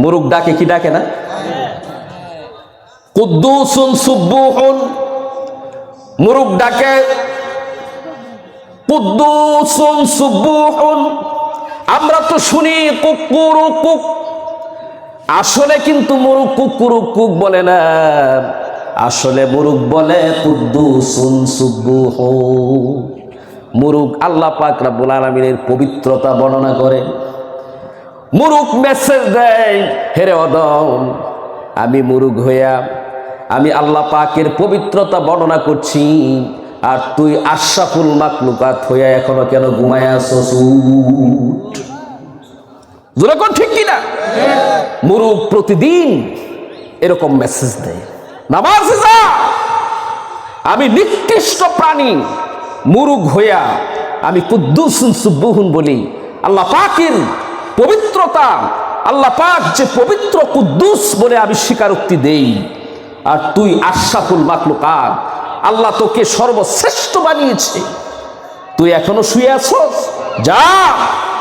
মুরুগ ডাকে, কি ডাকে না? কুদ্দুসুন সুব্বুহুন। মুরুগ ডাকে, কুদ্দুসুন সুব্বুহুন। আমরা তো শুনি কুকুরু কুক আসলে কিন্তু মুরুগ কুকুরু কুক বলে না। আসলে মুরুগ বলে কুদ্দুসুন সুব্বুহু। মুরুগ আল্লাহ পাক রাব্বুল আলামিনের পবিত্রতা বর্ণনা করে। মুরুগ মেসেজ দেয়, হেরে অদম, আমি মুরুগ হইয়া, আমি আল্লাহ পাকের পবিত্রতা বর্ণনা করছি, আর তুই আশরাফুল মাকলুকাত হইয়া এখনও কেন ঘুমায় আসছ যেরকম ঠিক কিনা? মুরুগ প্রতিদিন এরকম মেসেজ দেয়। নামাজ আমি নিকৃষ্ট প্রাণী মুরুগ হইয়া, আমি কুদ্দুসুন সুব্বুহুন বলি, আল্লাহ পাকের পবিত্রতা। আল্লাহ পাক যে পবিত্র কুদ্দুস বলে আমি স্বীকারোক্তি দেই। আর তুই আশরাফুল মাকলুকাত আল্লাহ তোকে সর্বশ্রেষ্ঠ বানিয়েছে। তুই এখনও শুয়ে আছস? যা,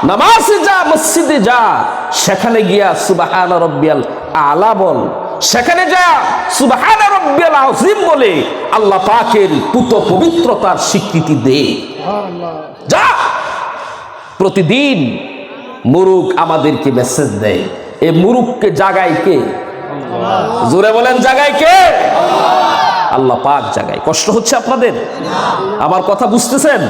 নামাজে যা, মসজিদে যা। সেখানে গিয়া সুবাহান রব্বিয়াল আলা বল। সেখানে যা, সুবাহান রব্বিয়াল আজিম বলে আল্লাহ পাকের পুত পবিত্রতার স্বীকৃতি দে। যা, প্রতিদিন মুরুক আমাদেরকে মেসেজ দেয়। এই মুরুককে জাগায় কে? জোরে বলেন, জাগায় কে? আল্লাহ পাক জাগায়। কষ্ট হচ্ছে আপনাদের? আমার কথা বুঝতেছেন?